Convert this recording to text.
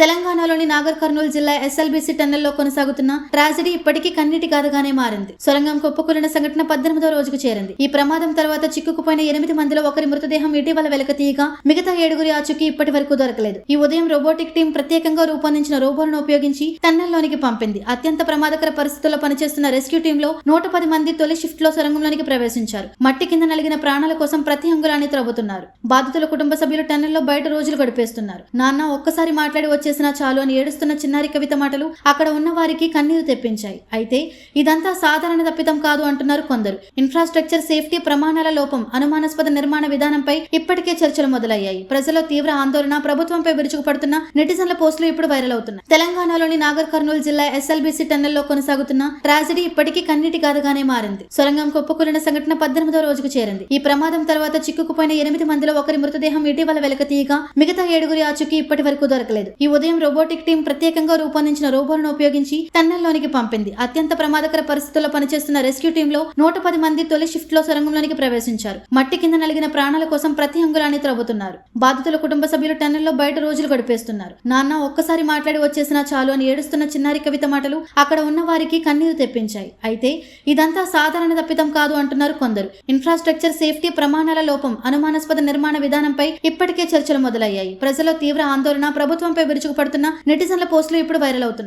తెలంగాణలోని నాగర్ కర్నూలు జిల్లా ఎస్ఎల్బీసీ టన్నెల్లో కొనసాగుతున్న ట్రాజడీ ఇప్పటికీ కన్నీటి గాథగానే మారింది. సొరంగం కుప్పకూలిన సంఘటన పద్దెనిమిదో రోజుకు చేరింది. ఈ ప్రమాదం తర్వాత చిక్కుకుపోయిన ఎనిమిది మందిలో ఒకరి మృతదేహం ఇటీవల వెలకతీయగా మిగతా ఏడుగురి ఆచూకీ ఇప్పటి వరకు దొరకలేదు. ఈ ఉదయం రోబోటిక్ టీం ప్రత్యేకంగా రూపొందించిన రోబోలను ఉపయోగించి టన్నెల్లోనికి పంపింది. అత్యంత ప్రమాదకర పరిస్థితుల్లో పనిచేస్తున్న రెస్క్యూ టీంలో నూట పది మంది తొలి షిఫ్ట్లో సొరంగంలోనికి ప్రవేశించారు. మట్టి కింద నలిగిన ప్రాణాల కోసం ప్రతి అంగుళాన్ని త్రవ్వుతున్నారు. బాధితుల కుటుంబ సభ్యులు టన్నెల్లో బయట రోజులు గడిపేస్తున్నారు. నాన్న ఒక్కసారి మాట్లాడి చేసినా చాలు అని ఏడుస్తున్న చిన్నారి కవిత మాటలు అక్కడ ఉన్న వారికి కన్నీరు తెప్పించాయి. అయితే ఇదంతా సాధారణ తప్పిదం కాదు అంటున్నారు కొందరు. ఇన్ఫ్రాస్ట్రక్చర్ సేఫ్టీ ప్రమాణాల లోపం అనుమానాస్పద నిర్మాణ విధానంపై ఇప్పటికే చర్చలు మొదలయ్యాయి. ప్రజల్లో తీవ్ర ఆందోళన ప్రభుత్వంపై విరుచుకుపడుతున్న నెటిజన్ల పోస్టులు ఇప్పుడు వైరల్ అవుతున్నాయి. తెలంగాణలోని నాగర్ కర్నూలు జిల్లా ఎస్ఎల్బీసీ టన్నెల్లో కొనసాగుతున్న ట్రాజడీ ఇప్పటికీ కన్నీటి గాథగానే మారింది. సొరంగం కుప్పకూలిన సంఘటన పద్దెనిమిదో రోజుకు చేరింది. ఈ ప్రమాదం తర్వాత చిక్కుకుపోయిన ఎనిమిది మందిలో ఒకరి మృతదేహం ఇటీవల వెలకతీయగా మిగతా ఏడుగురి ఆచూకీ ఇప్పటి వరకు దొరకలేదు. ఈ ఉదయం రోబోటిక్ టీం ప్రత్యేకంగా రూపొందించిన రోబోలను ఉపయోగించి టన్నెల్లోనికి పంపింది. అత్యంత ప్రమాదకర పరిస్థితుల్లో పనిచేస్తున్న రెస్క్యూ టీంలో నూట పది మంది తొలి షిఫ్ట్లో సొరంగంలోనికి ప్రవేశించారు. మట్టి కింద నలిగిన ప్రాణాల కోసం ప్రతి అంగుళాన్ని త్రవ్వుతున్నారు. బాధితుల కుటుంబ సభ్యులు టన్నెల్లో బయట రోజులు గడిపేస్తున్నారు. నాన్న ఒక్కసారి మాట్లాడి వచ్చేసినా చాలు అని ఏడుస్తున్న చిన్నారి కవిత మాటలు అక్కడ ఉన్న వారికి కన్నీరు తెప్పించాయి. అయితే ఇదంతా సాధారణ తప్పిదం కాదు అంటున్నారు కొందరు. ఇన్ఫ్రాస్ట్రక్చర్ సేఫ్టీ ప్రమాణాల లోపం అనుమానాస్పద నిర్మాణ విధానంపై ఇప్పటికే చర్చలు మొదలయ్యాయి. ప్రజల్లో తీవ్ర ఆందోళన ప్రభుత్వంపై విరుచుకుపడుతున్న నెటిజన్ల పోస్టులు ఇప్పుడు వైరల్ అవుతున్నాయి.